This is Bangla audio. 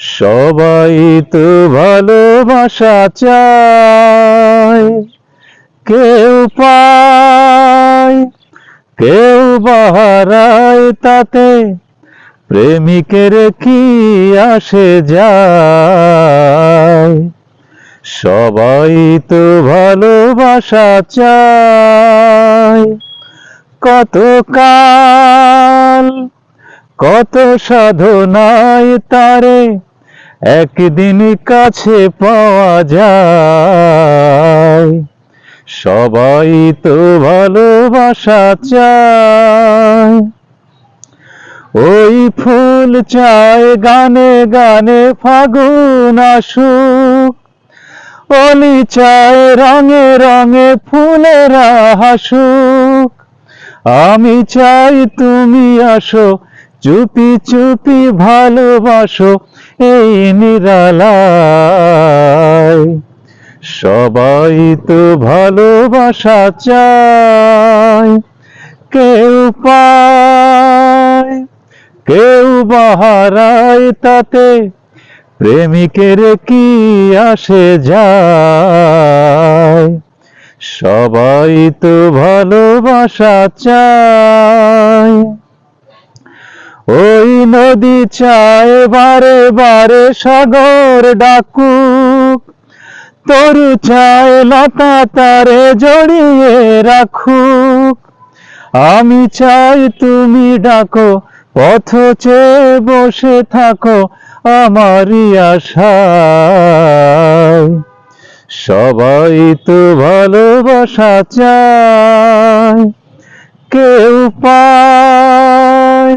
সবাই তো ভালোবাসা চায়। কেউ পায়, কেউ বাহারায় তাতে প্রেমিকের কি আসে যায়? সবাই তো ভালোবাসা চায়। কত কাল, কত সাধনায় তারে একদিন কাছে পাওয়া যায়। সবাই তো ভালোবাসা চায়। ওই ফুল চায়, গানে গানে ফাগুন আসুক। অলি চায়, রঙে রঙে ফুলেরা হাসুক। আমি চাই তুমি আসো চুপি চুপি ভালোবাসো এই নিরালায়। সবাই তো ভালোবাসা চায়, কেউ পায়, কেউ বাহারায় তাতে প্রেমিকের কি আসে যায়। সবাই তো ভালোবাসা চায়। ওই নদী চায় বারে বারে সাগর ডাকুক। তরু চায় লতা তারে জড়িয়ে রাখুক। আমি চাই তুমি ডাকো, পথ চেয়ে বসে থাকো আমারই আশায়। সবাই তো ভালোবাসা চায়, কেউ পায়।